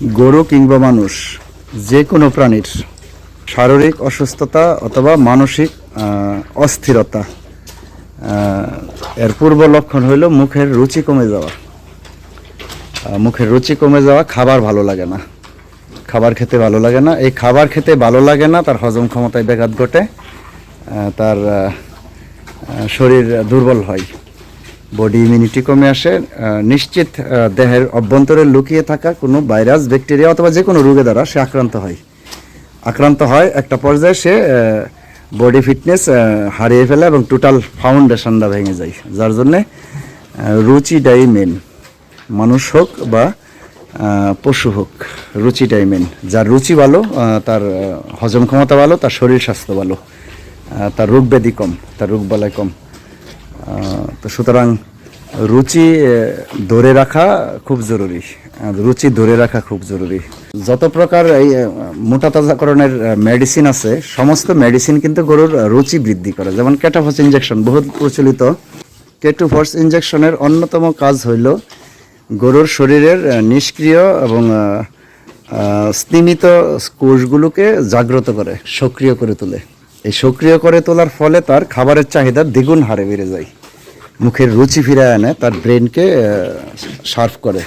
গরু কিংবা মানুষ, যে কোনো প্রাণীর শারীরিক অসুস্থতা অথবা মানসিক অস্থিরতা এর পূর্ব লক্ষণ হইল মুখের রুচি কমে যাওয়া। মুখের রুচি কমে যাওয়া খাবার ভালো লাগে না। খাবার খেতে ভালো লাগে না। এই খাবার খেতে ভালো লাগে না, তার হজম ক্ষমতায় ব্যাঘাত ঘটে তার শরীর দুর্বল হয়। বডি ইমিউনিটি কমে আসে নিশ্চিত দেহের অভ্যন্তরে লুকিয়ে থাকা কোনো ভাইরাস, ব্যাকটেরিয়া অথবা যে কোনো রোগে দ্বারা সে আক্রান্ত হয়। আক্রান্ত হয় একটা পর্যায়ে সে বডি ফিটনেস হারিয়ে ফেলে এবং টোটাল ফাউন্ডেশনটা ভেঙে যায়। যার জন্যে রুচিটাই মেন মানুষ হোক বা পশু হোক রুচিটাই মেন যার রুচি ভালো তার হজম ক্ষমতা ভালো, তার শরীর স্বাস্থ্য ভালো। তার রোগ ব্যাধি কম, তার রোগ বালাই কম। তো সুতরাং রুচি ধরে রাখা খুব জরুরি। রুচি ধরে রাখা খুব জরুরি। যত প্রকার এই মোটা তাজাকরণের মেডিসিন আছে, সমস্ত মেডিসিন কিন্তু গরুর রুচি বৃদ্ধি করে। যেমন ক্যাটাফস ইঞ্জেকশন বহু প্রচলিত। কেটুফর্স ইঞ্জেকশনের অন্যতম কাজ হইল গরুর শরীরের নিষ্ক্রিয় এবং স্তিমিত কোষগুলোকে জাগ্রত করে, সক্রিয় করে তোলে। এই সক্রিয় করে তোলার ফলে তার খাবারের চাহিদা দ্বিগুণ হারে বেড়ে যায়। মুখের রুচি ফিরে আনে, তার ব্রেনকে সার্ভ করে।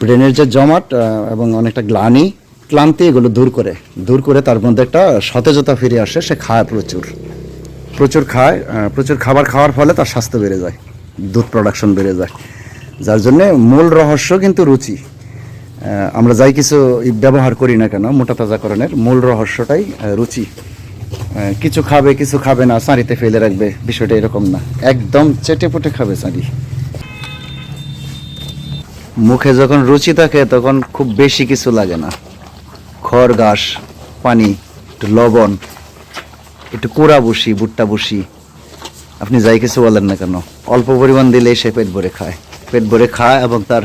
ব্রেনের যে জমাট এবং অনেকটা গ্লানি, ক্লান্তি এগুলো দূর করে। দূর করে তার মধ্যে একটা সতেজতা ফিরে আসে, সে খায় প্রচুর। প্রচুর খায় প্রচুর খাবার খাওয়ার ফলে তার স্বাস্থ্য বেড়ে যায়, দুধ প্রোডাকশন বেড়ে যায়। যার জন্য মূল রহস্য কিন্তু রুচি। আমরা যাই কিছু ব্যবহার করি না কেন, মোটা তাজাকরণের মূল রহস্যটাই রুচি। কিছু খাবে কিছু খাবে না চাঁড়িতে ফেলে রাখবে, বিষয়টা এরকম না। একদম চেটে পুটে খাবে চাঁড়ি মুখে যখন রুচি থাকে, তখন খুব বেশি কিছু লাগে না। খড়, ঘাস, পানি, একটু লবণ, একটু কোড়া বসি, ভুট্টা বসি। আপনি যাই কিছু বলেন না কেন, অল্প পরিমাণ দিলেই সে পেট ভরে খায়। পেট ভরে খায় এবং তার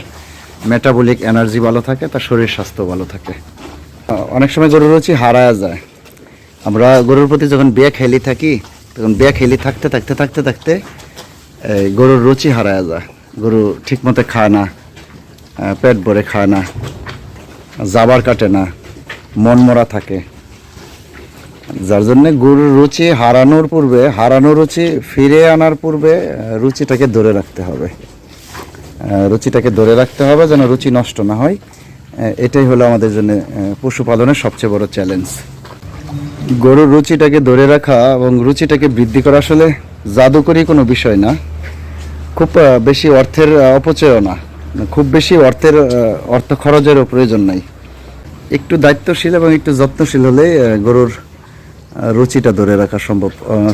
মেটাবলিক এনার্জি ভালো থাকে, তার শরীর স্বাস্থ্য ভালো থাকে। অনেক সময় গরুর রুচি হারায় যায়। আমরা গরুর প্রতি যখন বিয়ে খেলি থাকি, তখন বিয়ে খেলি থাকতে থাকতে থাকতে থাকতে গরুর রুচি হারায় যায়। গরু ঠিক মতো খায় না পেট ভরে খায় না, জাবার কাটে না, মন মরা থাকে। যার জন্য গরুর রুচি হারানোর পূর্বে হারানোর রুচি ফিরে আনার পূর্বে রুচিটাকে ধরে রাখতে হবে। রুচিটাকে ধরে রাখতে হবে যেন রুচি নষ্ট না হয়। এটাই হলো আমাদের জন্য পশুপালনের সবচেয়ে বড় চ্যালেঞ্জ গরুর রুচিটাকে ধরে রাখা এবং রুচিটাকে বৃদ্ধি করা আসলে জাদুকরী কোনো বিষয় না। খুব বেশি অর্থের অপচয়ও না। খুব বেশি অর্থের অর্থ খরচেরও প্রয়োজন নাই। একটু দায়িত্বশীল এবং একটু যত্নশীল হলে গরুর রুচিটা ধরে রাখা সম্ভব।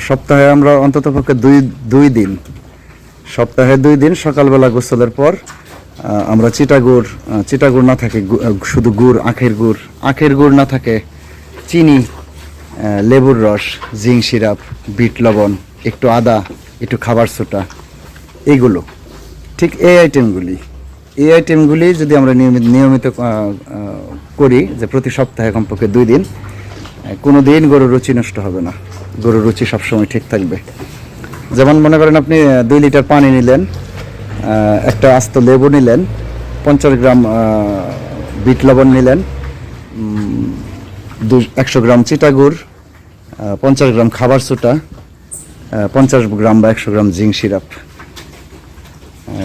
সপ্তাহে আমরা অন্তত পক্ষে দুই দুই দিন। সপ্তাহে দুই দিন, সকালবেলা গোসলের পর আমরা চিটাগুড় চিটাগুড় না থাকে শুধু গুড়, আখের গুড়। আখের গুড় না থাকে, চিনি লেবুর রস, জিং সিরাপ, বিট লবণ, একটু আদা, একটু খাবার সোটা এইগুলো ঠিক এই আইটেমগুলি এই আইটেমগুলি যদি আমরা নিয়মিত নিয়মিত করি, যে প্রতি সপ্তাহে কমপক্ষে দুই দিন কোনো দিন গরুর রুচি নষ্ট হবে না। গরুর রুচি সবসময় ঠিক থাকবে। যেমন মনে করেন আপনি দুই লিটার পানি নিলেন একটা আস্ত লেবু নিলেন, পঞ্চাশ গ্রাম বিট লবণ নিলেন একশো গ্রাম চিটাগুড় পঞ্চাশ গ্রাম খাবার সোটা পঞ্চাশ গ্রাম বা একশো গ্রাম জিং সিরাপ।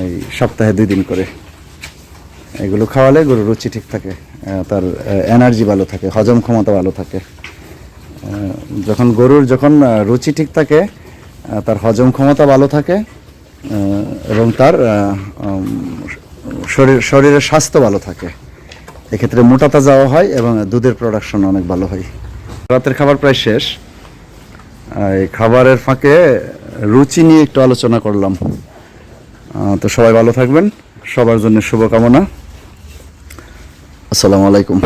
এই সপ্তাহে দুই দিন করে। এগুলো খাওয়ালে গরুর রুচি ঠিক থাকে তার এনার্জি ভালো থাকে, হজম ক্ষমতা ভালো থাকে। যখন গরুর যখন রুচি ঠিক থাকে তার হজম ক্ষমতা ভালো থাকে এবং তার শরীর, শরীরের স্বাস্থ্য ভালো থাকে। এক্ষেত্রে মোটা যাওয়া হয় এবং দুধের প্রোডাকশন অনেক ভালো হয়। রাতের খাবার প্রায় শেষ। এই খাবারের ফাঁকে রুচি নিয়ে একটু আলোচনা করলাম। তো সবাই ভালো থাকবেন। সবার জন্য শুভকামনা। আসসালামু আলাইকুম।